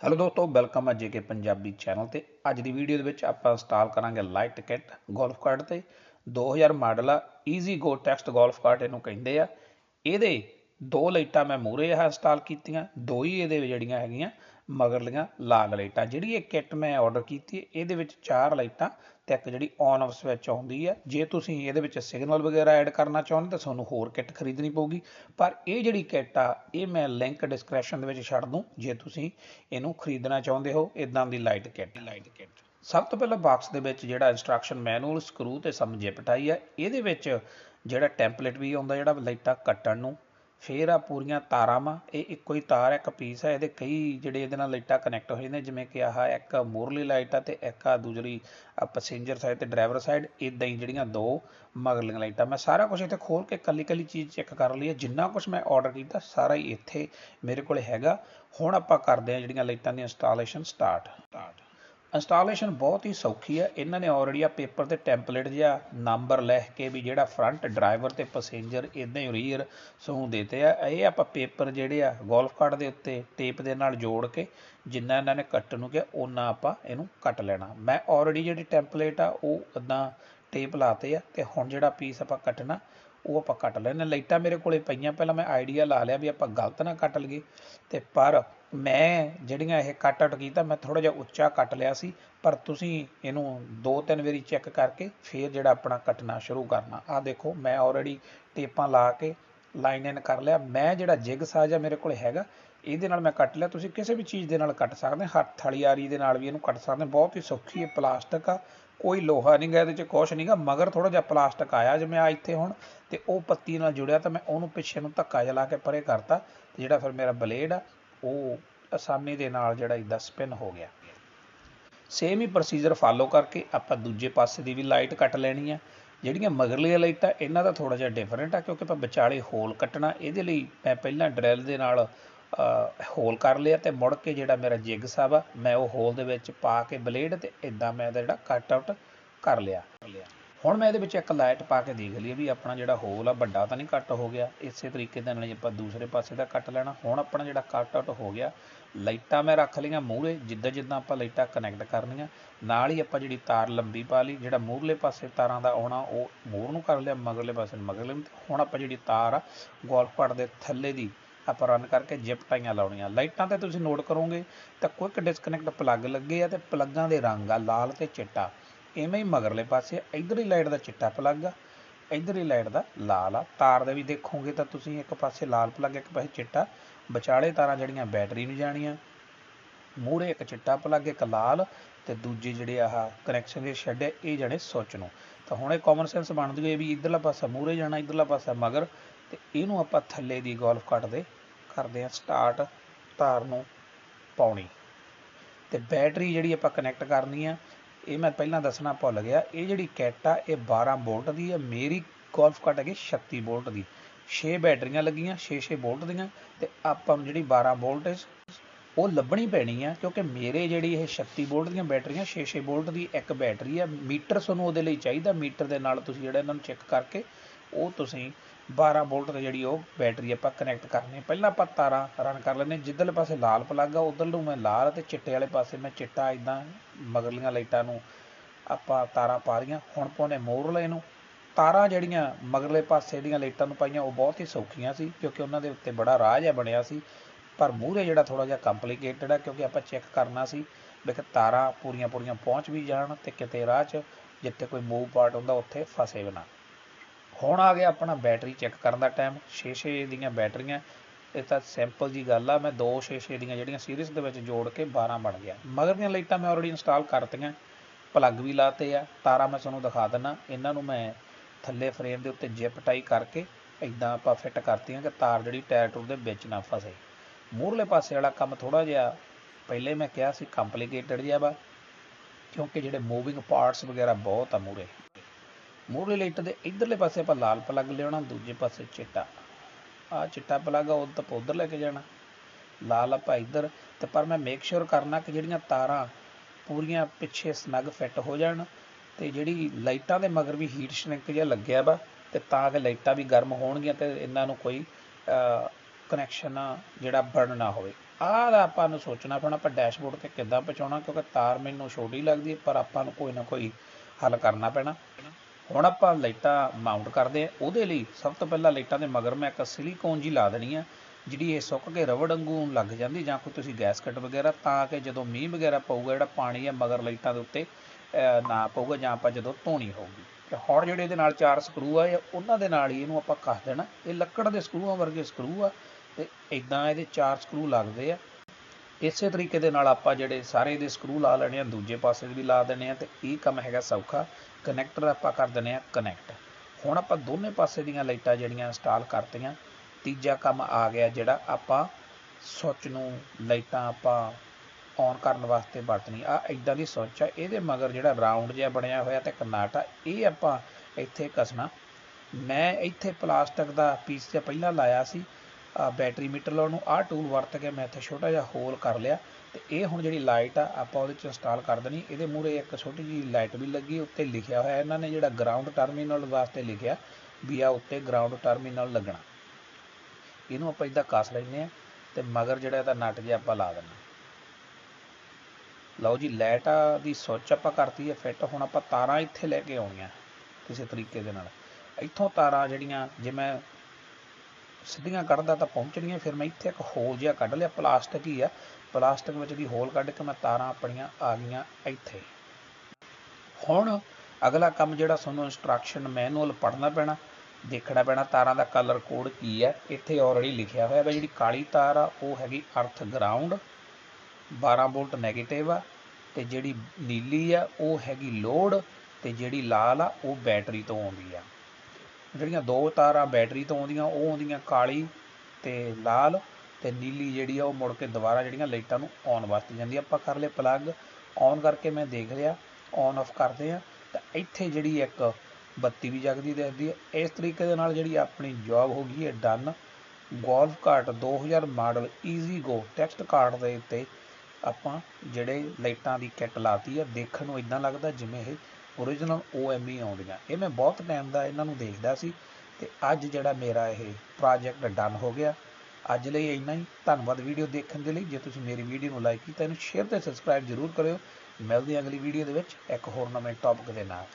Hello ਦੋਸਤੋ welcome ਹੈ JK Punjabi channel ਤੇ। ਅੱਜ ਦੀ ਵੀਡੀਓ ਦੇ ਵਿੱਚ ਆਪਾਂ ਇੰਸਟਾਲ ਕਰਾਂਗੇ ਲਾਈਟ ਟਿਕਟ ਗੋਲਫ ਕਾਰਟ ਤੇ। 2000 ਮਾਡਲ ਆ easy go text golf cart ਇਹਨੂੰ ਕਹਿੰਦੇ ਆ। ਇਹਦੇ ਦੋ ਲਾਈਟਾਂ ਮੈਂ ਮੂਰੇ ਆ ਇੰਸਟਾਲ ਕੀਤੀਆਂ, ਦੋ ਹੀ ਇਹਦੇ ਜਿਹੜੀਆਂ ਹੈਗੀਆਂ, ਮਗਰਲੀਆਂ ਲਾਲ ਲਾਈਟਾਂ। ਜਿਹੜੀ ਇਹ ਕਿੱਟ ਮੈਂ ਆਰਡਰ ਕੀਤੀ, ਇਹਦੇ ਵਿੱਚ ਚਾਰ ਲਾਈਟਾਂ ਤੇ ਇੱਕ ਜਿਹੜੀ ਔਨ ਆਫ ਸਵਿਚ ਆਉਂਦੀ ਹੈ ਜੇ ਤੁਸੀਂ ਇਹਦੇ ਵਿੱਚ ਸਿਗਨਲ ਵਗੈਰਾ ਐਡ ਕਰਨਾ ਚਾਹੁੰਦੇ ਤਾਂ ਤੁਹਾਨੂੰ ਹੋਰ ਕਿੱਟ ਖਰੀਦਣੀ ਪਊਗੀ। ਪਰ ਇਹ ਜਿਹੜੀ ਕਿੱਟ ਆ, ਇਹ ਮੈਂ ਲਿੰਕ ਡਿਸਕ੍ਰਿਪਸ਼ਨ ਦੇ ਵਿੱਚ ਛੱਡ ਦੂੰ, ਜੇ ਤੁਸੀਂ ਇਹਨੂੰ ਖਰੀਦਣਾ ਚਾਹੁੰਦੇ ਹੋ ਇਦਾਂ ਦੀ ਲਾਈਟ ਕਿੱਟ ਲਾਈਟ ਕਿੱਟ ਸਭ ਤੋਂ ਪਹਿਲਾਂ ਬਾਕਸ ਦੇ ਵਿੱਚ ਜਿਹੜਾ ਇਨਸਟਰਕਸ਼ਨ ਮੈਨੂਅਲ ਸਕਰੂ ਤੇ ਸਮ ਜਿਪਟਾਈ ਹੈ ਇਹਦੇ ਵਿੱਚ ਜਿਹੜਾ ਟੈਂਪਲੇਟ ਵੀ ਆਉਂਦਾ, ਜਿਹੜਾ ਲਾਈਟਾਂ ਕੱਟਣ ਨੂੰ ਫਿਰ ਆ ਪੂਰੀਆਂ ਤਾਰਾਂ ਵਾ। ਇਹ ਇੱਕੋ ਹੀ ਤਾਰ, ਇੱਕ ਪੀਸ ਹੈ ਇਹਦੇ ਕਈ ਜਿਹੜੇ ਇਹਦੇ ਨਾਲ ਲਾਈਟਾਂ ਕਨੈਕਟ ਹੋਏ ਨੇ ਜਿਵੇਂ ਕਿ ਆਹ ਇੱਕ ਮੋਰਲੀ ਲਾਈਟ ਆ ਤੇ ਇੱਕ ਆ ਦੂਜਰੀ ਪੈਸੇਂਜਰ ਸਾਈਡ ਤੇ ਡਰਾਈਵਰ ਸਾਈਡ ਇਦਾਂ ਹੀ ਜਿਹੜੀਆਂ ਦੋ ਮਗਰਲੀਆਂ ਲਾਈਟਾਂ। ਮੈਂ ਸਾਰਾ ਕੁਝ ਇੱਥੇ ਖੋਲ ਕੇ ਕੱਲੀ ਕੱਲੀ ਚੀਜ਼ ਚੈੱਕ ਕਰ ਲਈ ਹੈ ਜਿੰਨਾ ਕੁਝ ਮੈਂ ਆਰਡਰ ਕੀਤਾ, ਸਾਰਾ ਹੀ ਇੱਥੇ ਮੇਰੇ ਕੋਲ ਹੈਗਾ। ਹੁਣ ਆਪਾਂ ਕਰਦੇ ਹਾਂ ਜਿਹੜੀਆਂ ਲਾਈਟਾਂ ਦੀ ਇੰਸਟਾਲੇਸ਼ਨ ਸਟਾਰਟ ਸਟਾਰਟ ਇੰਸਟਾਲੇਸ਼ਨ ਬਹੁਤ ਹੀ ਸੌਖੀ ਹੈ। ਇਹਨਾਂ ਨੇ ਆਲਰੇਡੀ ਆ ਪੇਪਰ ਤੇ ਟੈਂਪਲੇਟ ਜਿਹਾ ਨੰਬਰ ਲਿਖ ਕੇ ਵੀ ਜਿਹੜਾ ਫਰੰਟ ਡਰਾਈਵਰ ਤੇ ਪੈਸੇਂਜਰ ਇਦਾਂ ਹੀ ਰੀਅਰ ਸਮੂਹ ਦਿੱਤੇ ਆ। ਇਹ ਆਪਾਂ ਪੇਪਰ ਜਿਹੜੇ ਆ ਗੋਲਫ ਕਾਰਟ ਦੇ ਉੱਤੇ ਟੇਪ ਦੇ ਨਾਲ ਜੋੜ ਕੇ ਜਿੰਨਾ ਇਹਨਾਂ ਨੇ ਕੱਟਣ ਨੂੰ ਕਿਹਾ ਉਹਨਾਂ ਆਪਾਂ ਇਹਨੂੰ ਕੱਟ ਲੈਣਾ। ਮੈਂ ਆਲਰੇਡੀ ਜਿਹੜੀ ਟੈਂਪਲੇਟ ਆ, ਉਹ ਇਦਾਂ ਟੇਪ ਲਾਤੇ ਆ ਤੇ ਹੁਣ ਜਿਹੜਾ ਪੀਸ ਆਪਾਂ ਕੱਟਣਾ ਉਹ ਆਪਾਂ ਕੱਟ ਲੈਣੇ ਲਾਈਟਾਂ ਮੇਰੇ ਕੋਲੇ ਪਈਆਂ, ਪਹਿਲਾਂ ਮੈਂ ਆਈਡੀਆ ਲਾ ਲਿਆ ਵੀ ਆਪਾਂ ਗਲਤ ਨਾ ਕੱਟ ਲਈਏ। ਤੇ ਪਰ ਮੈਂ ਜਿਹੜੀਆਂ ਇਹ ਕੱਟ ਆਊਟ ਕੀਤਾ, ਮੈਂ ਥੋੜਾ ਜਿਹਾ ਉੱਚਾ ਕੱਟ ਲਿਆ ਸੀ। ਪਰ ਤੁਸੀਂ ਇਹਨੂੰ ਦੋ ਤਿੰਨ ਵਾਰੀ ਚੈੱਕ ਕਰਕੇ ਫਿਰ ਜਿਹੜਾ ਆਪਣਾ ਕੱਟਣਾ ਸ਼ੁਰੂ ਕਰਨਾ। ਆ ਦੇਖੋ, ਮੈਂ ਆਲਰੇਡੀ ਟੇਪਾਂ ਲਾ ਕੇ ਲਾਈਨ ਇਨ ਕਰ ਲਿਆ। ਮੈਂ ਜਿਹੜਾ ਜਿਗ ਸਾਜ ਆ ਮੇਰੇ ਕੋਲ ਹੈਗਾ, ਇਹਦੇ ਨਾਲ ਮੈਂ ਕੱਟ ਲਿਆ। ਤੁਸੀਂ ਕਿਸੇ ਵੀ ਚੀਜ਼ ਦੇ ਨਾਲ ਕੱਟ ਸਕਦੇ ਹੱਥ ਵਾਲੀ ਆਰੀ ਦੇ ਨਾਲ ਵੀ ਇਹਨੂੰ ਕੱਟ ਸਕਦੇ ਬਹੁਤ ਹੀ ਸੌਖੀ ਹੈ ਪਲਾਸਟਿਕ ਆ। ਕੋਈ ਲੋਹਾ ਨਹੀਂ ਗਾ, ਇਹਦੇ 'ਚ ਕੁਛ ਨਹੀਂ ਮਗਰ ਥੋੜਾ ਜਿਹਾ ਪਲਾਸਟਿਕ ਆਇਆ ਜਿਵੇਂ ਆ ਇੱਥੇ ਹੁਣ, ਤੇ ਉਹ ਪੱਤੀ ਨਾਲ ਜੁੜਿਆ ਤਾਂ ਮੈਂ ਉਹਨੂੰ ਪਿੱਛੇ ਨੂੰ ਧੱਕਾ ਜਿਹਾ ਲਾ ਕੇ ਪਰੇ ਕਰਤਾ, ਤੇ ਜਿਹੜਾ ਫਿਰ ਮੇਰਾ ਬਲੇਡ ਆ, ਉਹ ਆਸਾਨੀ ਦੇ ਨਾਲ ਜਿਹੜਾ ਇਦਾਂ ਸਪਿਨ ਹੋ ਗਿਆ। ਸੇਮ ਹੀ ਪ੍ਰੋਸੀਜਰ ਫਾਲੋ ਕਰਕੇ ਆਪਾਂ ਦੂਜੇ ਪਾਸੇ ਦੀ ਵੀ ਲਾਈਟ ਕੱਟ ਲੈਣੀ ਆ। ਜਿਹੜੀਆਂ ਮਗਰਲੀਆਂ ਲਾਈਟਾਂ, ਇਹਨਾਂ ਦਾ ਥੋੜਾ ਜਿਹਾ ਡਿਫਰੈਂਟ ਆ, ਕਿਉਂਕਿ ਆਪਾਂ ਵਿਚਾਲੇ ਹੋਲ ਕੱਟਣਾ, ਇਹਦੇ ਲਈ ਮੈਂ ਪਹਿਲਾਂ ਡਰਿਲ ਦੇ ਨਾਲ ਹੋਲ ਕਰ ਲਿਆ ਤੇ ਮੁੜ ਕੇ ਜਿਹੜਾ ਮੇਰਾ ਜਿਗ ਸਾਹਿਬ ਆ, ਮੈਂ ਉਹ ਹੋਲ ਦੇ ਵਿੱਚ ਪਾ ਕੇ ਬਲੇਡ ਤੇ ਇਦਾਂ ਮੈਂ ਇਹਦਾ ਜਿਹੜਾ ਕੱਟ ਆਊਟ ਕਰ ਲਿਆ। ਹੁਣ ਮੈਂ ਇਹਦੇ ਵਿੱਚ ਇੱਕ ਲਾਈਟ ਪਾ ਕੇ ਦੇਖ ਲਈ ਵੀ ਆਪਣਾ ਜਿਹੜਾ ਹੋਲ ਆ, ਵੱਡਾ ਤਾਂ ਨਹੀਂ ਕੱਟ ਹੋ ਗਿਆ। ਇਸੇ ਤਰੀਕੇ ਦੇ ਨਾਲ ਆਪਾਂ ਦੂਸਰੇ ਪਾਸੇ ਦਾ ਕੱਟ ਲੈਣਾ। ਹੁਣ ਆਪਣਾ ਜਿਹੜਾ ਕੱਟ ਆਊਟ ਹੋ ਗਿਆ, ਲਾਈਟਾਂ ਮੈਂ ਰੱਖ ਲਈਆਂ ਮੂਹਰੇ, ਜਿੱਦਾਂ ਜਿੱਦਾਂ ਆਪਾਂ ਲਾਈਟਾਂ ਕਨੈਕਟ ਕਰਨੀਆਂ, ਨਾਲ ਹੀ ਆਪਾਂ ਜਿਹੜੀ ਤਾਰ ਲੰਬੀ ਪਾ ਲਈ, ਜਿਹੜਾ ਮੂਹਰਲੇ ਪਾਸੇ ਤਾਰਾਂ ਦਾ ਆਉਣਾ, ਉਹ ਮੂਹਰ ਨੂੰ ਕਰ ਲਿਆ, ਮਗਰਲੇ ਪਾਸੇ ਨੂੰ ਮਗਰਲੇ ਨੂੰ। ਹੁਣ ਆਪਾਂ ਜਿਹੜੀ ਤਾਰ ਆ, ਗੋਲਫ ਕਾਰਟ ਦੇ ਥੱਲੇ ਦੀ ਆਪਾਂ ਰਨ ਕਰਕੇ ਜਿਪਟਾਈਆਂ ਲਾਉਣੀਆਂ। ਲਾਈਟਾਂ ਤੇ ਤੁਸੀਂ ਨੋਟ ਕਰੋਗੇ ਤਾਂ ਕੁਇਕ ਡਿਸਕਨੈਕਟ ਪਲੱਗ ਲੱਗੇ ਆ ਤੇ ਪਲੱਗਾਂ ਦੇ ਰੰਗ ਆ, ਲਾਲ ਤੇ ਚਿੱਟਾ। ਇਵੇਂ ਹੀ ਮਗਰਲੇ ਪਾਸੇ ਇਧਰਲੀ ਲਾਈਟ ਦਾ ਚਿੱਟਾ ਪਲੱਗ ਆ, ਇਧਰਲੀ ਲਾਈਟ ਦਾ ਲਾਲ ਆ। ਤਾਰ ਦੇ ਵੀ ਦੇਖੋਗੇ ਤਾਂ ਤੁਸੀਂ ਇੱਕ ਪਾਸੇ ਲਾਲ ਪਲੱਗ ਇੱਕ ਪਾਸੇ ਚਿੱਟਾ। ਵਿਚਾਲੇ ਤਾਰਾਂ ਜਿਹੜੀਆਂ ਬੈਟਰੀ ਨੂੰ ਜਾਣੀਆਂ, ਮੂਹਰੇ ਇੱਕ ਚਿੱਟਾ ਪਲੱਗ ਇੱਕ ਲਾਲ ਤੇ ਦੂਜੇ ਜਿਹੜੇ ਆਹ ਕਨੈਕਸ਼ਨ ਦੇ ਸ਼ੈੱਡ ਹੈ ਇਹ ਜਾਣੇ ਸੁੱਚ ਨੂੰ। ਤਾਂ ਹੁਣ ਇਹ ਕਾਮਨ ਸੈਂਸ ਬਣਦੀ ਹੈ ਵੀ ਇਧਰਲਾ ਪਾਸਾ ਮੂਹਰੇ ਜਾਣਾ, ਇਧਰਲਾ ਪਾਸਾ ਮਗਰ। ਤੇ ਇਹਨੂੰ ਆਪਾਂ ਥੱਲੇ ਦੀ ਗੋਲਫ ਕੱਟ ਦੇ ਕਰਦੇ ਆ ਸਟਾਰਟ ਤਾਰ ਨੂੰ ਪਾਉਣੀ। ਤੇ ਬੈਟਰੀ ਜਿਹੜੀ ਆਪਾਂ ਕਨੈਕਟ ਕਰਨੀ ਆ, ਇਹ ਮੈਂ ਪਹਿਲਾਂ ਦੱਸਣਾ ਭੁੱਲ ਗਿਆ, ਇਹ ਜਿਹੜੀ ਕਿੱਟ ਆ, ਇਹ 12 ਵੋਲਟ ਦੀ ਹੈ ਮੇਰੀ ਗੋਲਫ ਕੱਟ ਹੈਗੀ 36 ਵੋਲਟ ਦੀ। 6 ਬੈਟਰੀਆਂ ਲੱਗੀਆਂ 6-6 ਵੋਲਟ ਦੀਆਂ, ਤੇ ਆਪਾਂ ਨੂੰ ਜਿਹੜੀ 12 ਵੋਲਟੇਜ ਉਹ ਲੱਭਣੀ ਪੈਣੀ ਆ, ਕਿਉਂਕਿ ਮੇਰੇ ਜਿਹੜੀ ਇਹ 36 ਵੋਲਟ ਦੀਆਂ ਬੈਟਰੀਆਂ 6-6 ਵੋਲਟ ਦੀ ਇੱਕ ਬੈਟਰੀ ਆ, ਮੀਟਰ ਤੁਹਾਨੂੰ ਉਹਦੇ ਲਈ ਚਾਹੀਦਾ, ਮੀਟਰ ਦੇ ਨਾਲ ਤੁਸੀਂ ਜਿਹੜਾ ਇਹਨਾਂ ਨੂੰ ਚੈੱਕ ਕਰਕੇ ਉਹ ਤੁਸੀਂ 12 ਵੋਲਟ ਦੀ ਜਿਹੜੀ ਉਹ ਬੈਟਰੀ ਆਪਾਂ ਕਨੈਕਟ ਕਰਨੀ ਪਹਿਲਾਂ ਆਪਾਂ ਤਾਰਾਂ ਰਨ ਕਰ ਲੈਂਦੇ ਜਿੱਧਰਲੇ ਪਾਸੇ ਲਾਲ ਪਲੱਗ ਆ, ਉਧਰ ਨੂੰ ਮੈਂ ਲਾਲ ਅਤੇ ਚਿੱਟੇ ਵਾਲੇ ਪਾਸੇ ਮੈਂ ਚਿੱਟਾ ਇਦਾਂ ਮਗਰਲੀਆਂ ਲਾਈਟਾਂ ਨੂੰ ਆਪਾਂ ਤਾਰਾਂ ਪਾ ਰਹੀਆਂ। ਹੁਣ ਪਾਉਣੇ ਮੋਰਲੇ ਨੂੰ। ਤਾਰਾਂ ਜਿਹੜੀਆਂ ਮਗਰਲੇ ਪਾਸੇ ਦੀਆਂ ਲਾਈਟਾਂ ਨੂੰ ਪਾਈਆਂ, ਉਹ ਬਹੁਤ ਹੀ ਸੌਖੀਆਂ ਸੀ, ਕਿਉਂਕਿ ਉਹਨਾਂ ਦੇ ਉੱਤੇ ਬੜਾ ਰਾਹ ਜਿਹਾ ਬਣਿਆ ਸੀ। ਪਰ ਮੂਹਰੇ ਜਿਹੜਾ ਥੋੜਾ ਜਿਹਾ ਕੰਪਲਿਕੇਟਡ ਆ, ਕਿਉਂਕਿ ਆਪਾਂ ਚੈੱਕ ਕਰਨਾ ਸੀ ਵੀ ਕਿ ਤਾਰਾਂ ਪੂਰੀਆਂ ਪੂਰੀਆਂ ਪਹੁੰਚ ਵੀ ਜਾਣ ਤੇ ਕਿਤੇ ਰਾਹ 'ਚ ਜਿੱਥੇ ਕੋਈ ਮੂਵ ਪਾਰਟ ਹੁੰਦਾ, ਉੱਥੇ ਫਸੇ ਵੀ ਨਾ। ਹੁਣ ਆ ਗਿਆ ਆਪਣਾ ਬੈਟਰੀ ਚੈੱਕ ਕਰਨ ਦਾ ਟਾਈਮ 6-6 ਦੀਆਂ ਬੈਟਰੀਆਂ ਇਹ ਤਾਂ ਸਿੰਪਲ ਜੀ ਗੱਲ ਆ। ਮੈਂ 2 6-6 ਦੀਆਂ ਜਿਹੜੀਆਂ ਸੀਰੀਜ਼ ਦੇ ਵਿੱਚ ਜੋੜ ਕੇ 12 ਬਣ ਗਿਆ। ਮਗਰ ਦੀਆਂ ਲਾਈਟਾਂ ਮੈਂ ਆਲਰੇਡੀ ਇੰਸਟਾਲ ਕਰਤੀਆਂ। ਪਲੱਗ ਵੀ ਲਾਤੇ ਆ। ਤਾਰਾਂ ਮੈਂ ਤੁਹਾਨੂੰ ਦਿਖਾ ਦਿੰਨਾ। ਇਹਨਾਂ ਨੂੰ ਮੈਂ ਥੱਲੇ ਫਰੇਮ ਦੇ ਉੱਤੇ ਜਿਪ ਟਾਈ ਕਰਕੇ ਇਦਾਂ ਆਪਾਂ ਫਿੱਟ ਕਰਤੀਆਂ ਕਿ ਤਾਰ ਜਿਹੜੀ ਟਾਇਰ ਟੂਰ ਦੇ ਵਿੱਚ ਨਾ ਫਸੇ। ਮੂਹਰਲੇ ਪਾਸੇ ਵਾਲਾ ਕੰਮ ਥੋੜਾ ਜਿਹਾ ਪਹਿਲੇ ਮੈਂ ਕਿਹਾ ਸੀ ਕੰਪਲਿਕੇਟਡ ਜਿਹਾ ਵਾ, ਕਿਉਂਕਿ ਜਿਹੜੇ ਮੂਵਿੰਗ ਪਾਰਟਸ ਵਗੈਰਾ ਬਹੁਤ ਆ ਮੂਹਰੇ। ਮੂਹਰੇ ਲਾਈਟ ਦੇ ਇਧਰਲੇ ਪਾਸੇ ਆਪਾਂ ਲਾਲ ਪਲੱਗ ਲਿਆਉਣਾ, ਦੂਜੇ ਪਾਸੇ ਚਿੱਟਾ। ਆ ਚਿੱਟਾ ਪਲੱਗ ਆ, ਉਹ ਤਾਂ ਉਧਰ ਲੈ ਕੇ ਜਾਣਾ। ਲਾਲ ਆਪਾਂ ਇੱਧਰ, ਤੇ ਪਰ ਮੈਂ ਮੇਕ ਸ਼ੋਰ ਕਰਨਾ ਕਿ ਜਿਹੜੀਆਂ ਤਾਰਾਂ ਪੂਰੀਆਂ ਪਿੱਛੇ ਸਨਗ ਫਿੱਟ ਹੋ ਜਾਣ ਤੇ ਜਿਹੜੀ ਲਾਈਟਾਂ ਦੇ ਮਗਰ ਵੀ ਹੀਟ ਸ਼ਰਿੰਕ ਜਿਹਾ ਲੱਗਿਆ ਵਾ, ਤੇ ਤਾਂ ਕਿ ਲਾਈਟਾਂ ਵੀ ਗਰਮ ਹੋਣਗੀਆਂ ਤੇ ਇਹਨਾਂ ਨੂੰ ਕੋਈ ਕਨੈਕਸ਼ਨ ਜਿਹੜਾ ਬਰਨ ਨਾ ਹੋਵੇ। ਆਹ ਦਾ ਆਪਾਂ ਨੂੰ ਸੋਚਣਾ ਪੈਣਾ, ਆਪਾਂ ਡੈਸ਼ਬੋਰਡ ਤੇ ਕਿੱਦਾਂ ਪਹੁੰਚਾਉਣਾ, ਕਿਉਂਕਿ ਤਾਰ ਮੈਨੂੰ ਛੋਟੀ ਲੱਗਦੀ ਹੈ, ਪਰ ਆਪਾਂ ਨੂੰ ਕੋਈ ਨਾ ਕੋਈ ਹੱਲ ਕਰਨਾ ਪੈਣਾ। ਹੁਣ ਆਪਾਂ ਲਾਈਟਾਂ ਮਾਊਂਟ ਕਰਦੇ ਆ ਉਹਦੇ ਲਈ ਸਭ ਤੋਂ ਪਹਿਲਾਂ ਲਾਈਟਾਂ ਦੇ ਮਗਰ ਮੈਂ ਇੱਕ ਸਿਲੀਕੋਨ ਜੀ ਲਾ ਦੇਣੀ ਆ, ਜਿਹੜੀ ਇਹ ਸੁੱਕ ਕੇ ਰਬੜ ਵਾਂਗੂ ਲੱਗ ਜਾਂਦੀ, ਜਾਂ ਕੋਈ ਤੁਸੀਂ ਗੈਸਕਟ ਵਗੈਰਾ, ਤਾਂ ਕਿ ਜਦੋਂ ਮੀਂਹ ਵਗੈਰਾ ਪਊਗਾ, ਜਿਹੜਾ ਪਾਣੀ ਆ ਮਗਰ ਲਾਈਟਾਂ ਦੇ ਉੱਤੇ ਨਾ ਪਊਗਾ ਜਾਂ ਆਪਾਂ ਜਦੋਂ ਧੋਣੀ ਹੋਊਗੀ। ਤੇ ਹੁਣ ਜਿਹੜੇ ਇਹਦੇ ਨਾਲ ਚਾਰ ਸਕਰੂ ਆ, ਉਹਨਾਂ ਦੇ ਨਾਲ ਹੀ ਇਹਨੂੰ ਆਪਾਂ ਕੱਸ ਦੇਣਾ। ਇਹ ਲੱਕੜ ਦੇ ਸਕਰੂਆਂ ਵਰਗੇ ਸਕਰੂ ਆ, ਤੇ ਇਦਾਂ ਇਹਦੇ ਚਾਰ ਸਕਰੂ ਲੱਗਦੇ ਆ। ਇਸੇ ਤਰੀਕੇ ਦੇ ਨਾਲ ਆਪਾਂ ਜਿਹੜੇ ਸਾਰੇ ਦੇ ਸਕਰੂ ਲਾ ਲੈਣੇ ਆ, ਦੂਜੇ ਪਾਸੇ ਦੇ ਵੀ ਲਾ ਦੇਣੇ ਆ ਤੇ ਇਹ ਕੰਮ ਹੈਗਾ ਸੌਖਾ। ਕਨੈਕਟਰ ਆਪਾਂ ਕਰ ਦਿੰਦੇ ਆ ਕਨੈਕਟ ਹੁਣ ਆਪਾਂ ਦੋਨੇ ਪਾਸੇ ਦੀਆਂ ਲਾਈਟਾਂ ਜਿਹੜੀਆਂ ਇੰਸਟਾਲ ਕਰਤੀਆਂ, ਤੀਜਾ ਕੰਮ ਆ ਗਿਆ ਜਿਹੜਾ ਆਪਾਂ ਸੁੱਚ ਨੂੰ ਲਾਈਟਾਂ ਆਪਾਂ ਔਨ ਕਰਨ ਵਾਸਤੇ ਵਰਤਣੀ। ਆ ਇਦਾਂ ਦੀ ਸੁੱਚ ਆ, ਇਹਦੇ ਮਗਰ ਜਿਹੜਾ ਰਾਉਂਡ ਜਿਹਾ ਬਣਿਆ ਹੋਇਆ ਤੇ ਇੱਕ ਆ, ਇਹ ਆਪਾਂ ਇੱਥੇ ਕੱਸਣਾ। ਮੈਂ ਇੱਥੇ ਪਲਾਸਟਿਕ ਦਾ ਪੀਸ ਜਿਹਾ ਪਹਿਲਾਂ ਲਾਇਆ ਸੀ ਬੈਟਰੀ ਮੀਟਰ ਲਾਉਣ ਨੂੰ, ਆਹ ਟੂਲ ਵਰਤ ਕੇ ਮੈਂ ਇੱਥੇ ਛੋਟਾ ਜਿਹਾ ਹੋਲ ਕਰ ਲਿਆ ਤੇ ਇਹ ਹੁਣ ਜਿਹੜੀ ਲਾਈਟ ਆ, ਆਪਾਂ ਉਹਦੇ ਚ ਇੰਸਟਾਲ ਕਰ ਦੇਣੀ। ਇਹਦੇ ਮੂਹਰੇ ਇੱਕ ਛੋਟੀ ਜਿਹੀ ਲਾਈਟ ਵੀ ਲੱਗੀ, ਉੱਤੇ ਲਿਖਿਆ ਹੋਇਆ। ਇਹਨਾਂ ਨੇ ਜਿਹੜਾ ਗਰਾਊਂਡ ਟਰਮੀਨਲ ਵਾਸਤੇ ਲਿਖਿਆ ਵੀ ਆ ਉੱਤੇ ਗਰਾਊਂਡ ਟਰਮੀਨਲ ਲੱਗਣਾ। ਇਹਨੂੰ ਆਪਾਂ ਇਦਾਂ ਕੱਸ ਲੈਂਦੇ ਆ ਤੇ ਮਗਰ ਜਿਹੜਾ ਇਹਦਾ ਨਟ ਜੇ ਆਪਾਂ ਲਾ ਦੇਣਾ ਲਓ ਜੀ ਲਾਈਟ ਦੀ ਸੁੱਚ ਆਪਾਂ ਕਰਤੀ ਹੈ ਫਿੱਟ ਹੁਣ ਆਪਾਂ ਤਾਰਾਂ ਇੱਥੇ ਲੈ ਕੇ ਆਉਣੀਆਂ ਕਿਸੇ ਤਰੀਕੇ ਦੇ ਨਾਲ। ਇੱਥੋਂ ਤਾਰਾਂ ਜਿਹੜੀਆਂ, ਜੇ ਮੈਂ ਸਿੱਧੀਆਂ ਕੱਢਦਾ ਤਾਂ ਪਹੁੰਚਣੀਆਂ ਫਿਰ ਮੈਂ ਇੱਥੇ ਇੱਕ ਹੋਲ ਜਿਹਾ ਕੱਢ ਲਿਆ। ਪਲਾਸਟਿਕ ਹੀ ਆ। ਪਲਾਸਟਿਕ ਵਿੱਚ ਦੀ ਹੋਲ ਕੱਢ ਕੇ ਮੈਂ ਤਾਰਾਂ ਆਪਣੀਆਂ ਆ ਗਈਆਂ ਇੱਥੇ। ਹੁਣ ਅਗਲਾ ਕੰਮ ਜਿਹੜਾ ਤੁਹਾਨੂੰ ਇਨਸਟਰਕਸ਼ਨ ਮੈਨੂਅਲ ਪੜ੍ਹਨਾ ਪੈਣਾ, ਦੇਖਣਾ ਪੈਣਾ ਤਾਰਾਂ ਦਾ ਕਲਰ ਕੋਡ ਕੀ ਹੈ। ਇੱਥੇ ਆਲਰੇਡੀ ਲਿਖਿਆ ਹੋਇਆ ਹੈ ਜਿਹੜੀ ਕਾਲੀ ਤਾਰ ਆ, ਉਹ ਹੈਗੀ ਅਰਥ ਗਰਾਊਂਡ 12 ਵੋਲਟ 네ਗੇਟਿਵ ਆ, ਤੇ ਜਿਹੜੀ ਨੀਲੀ ਆ, ਉਹ ਹੈਗੀ ਲੋਡ, ਤੇ ਜਿਹੜੀ ਲਾਲ ਆ, ਉਹ ਬੈਟਰੀ ਤੋਂ ਆਉਂਦੀ ਆ। ਜਿਹੜੀਆਂ ਦੋ ਤਾਰਾਂ ਬੈਟਰੀ ਤੋਂ ਆਉਂਦੀਆਂ, ਉਹ ਆਉਂਦੀਆਂ ਕਾਲੀ ਤੇ ਲਾਲ ਤੇ ਨੀਲੀ ਜਿਹੜੀ ਆ, ਉਹ ਮੁੜ ਕੇ ਦੁਬਾਰਾ ਜਿਹੜੀਆਂ ਲਾਈਟਾਂ ਨੂੰ ਔਨ ਵਾਸਤੇ ਜਾਂਦੀ ਆਪਾਂ ਕਰ ਲਏ ਪਲੱਗ ਔਨ ਕਰਕੇ ਮੈਂ ਦੇਖ ਲਿਆ ਔਨ ਆਫ ਕਰਦੇ ਆ। ਤਾਂ ਇੱਥੇ ਜਿਹੜੀ ਇੱਕ ਬੱਤੀ ਵੀ ਜਗਦੀ ਦਿਖਦੀ ਹੈ ਇਸ ਤਰੀਕੇ ਦੇ ਨਾਲ ਜਿਹੜੀ ਆਪਣੀ ਜੌਬ ਹੋ ਗਈ ਹੈ done. Golf cart 2000 model easy go text card ਦੇ ਉੱਤੇ ਆਪਾਂ ਜਿਹੜੇ ਲਾਈਟਾਂ ਦੀ ਕਿੱਟ ਲਾਤੀ ਆ, ਦੇਖਣ ਨੂੰ ਇਦਾਂ ਲੱਗਦਾ ਜਿਵੇਂ ਇਹ ਓਰੀਜਨਲ OME ਆਉਂਦੀਆਂ। ਇਹ ਮੈਂ ਬਹੁਤ ਟਾਈਮ ਦਾ ਇਹਨਾਂ ਨੂੰ ਦੇਖਦਾ ਸੀ ਤੇ ਅੱਜ ਜਿਹੜਾ ਮੇਰਾ ਇਹ ਪ੍ਰੋਜੈਕਟ ਡਨ ਹੋ ਗਿਆ, ਅੱਜ ਲਈ ਇੰਨਾ ਹੀ। ਧੰਨਵਾਦ ਵੀਡੀਓ ਦੇਖਣ ਦੇ ਲਈ। ਜੇ ਤੁਸੀਂ ਮੇਰੀ ਵੀਡੀਓ ਨੂੰ ਲਾਈਕ ਕੀਤਾ, ਇਹਨੂੰ ਸ਼ੇਅਰ ਤੇ ਸਬਸਕ੍ਰਾਈਬ ਜ਼ਰੂਰ ਕਰਿਓ। ਮਿਲਦੇ ਹਾਂ ਅਗਲੀ ਵੀਡੀਓ ਦੇ ਵਿੱਚ ਇੱਕ ਹੋਰ ਨਵੇਂ ਟੌਪਿਕ ਦੇ ਨਾਲ।